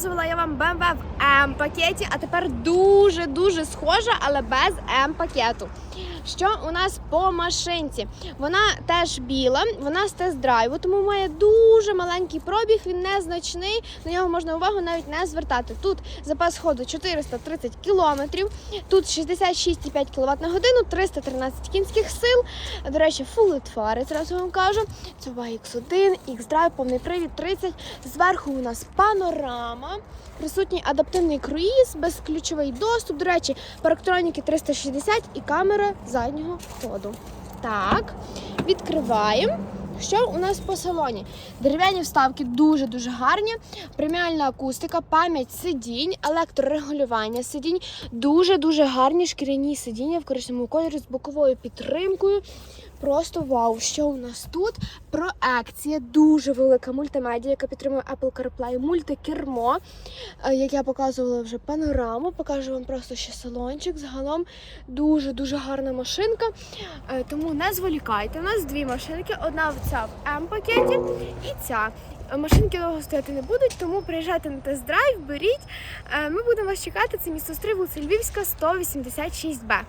показувала я вам BMW в М-пакеті, а тепер дуже-дуже схожа, але без М-пакету. Що у нас по машинці? Вона теж біла, вона з тест-драйву, тому має дуже маленький пробіг, він незначний, на нього можна увагу навіть не звертати. Тут запас ходу 430 км, тут 66,5 кВт на годину, 313 кінських сил. До речі, фул фари, зразу вам кажу. Це X1, X-Drive, повний привід 30. Зверху у нас панорама, присутній адаптивний круїз, безключовий доступ. До речі, парктроніки 360 і камера заднього ходу. Так, відкриваємо. Що у нас по салоні? Дерев'яні вставки дуже-дуже гарні, преміальна акустика, пам'ять сидінь, електрорегулювання сидінь, дуже-дуже гарні шкіряні сидіння в коричневому кольорі з боковою підтримкою. Просто вау! Що у нас тут? Проекція, дуже велика мультимедіа, яка підтримує Apple CarPlay, мультикермо, е, як я показувала вже панораму. Покажу вам просто ще салончик. Загалом дуже-дуже гарна машинка. Е, Тому не зволікайте. У нас дві машинки. Одна ця в М-пакеті і ця. Е, Машинки довго стояти не будуть, тому приїжджайте на тест-драйв, беріть. Ми будемо вас чекати. Це місто Стрий, вулиця Львівська, 186Б.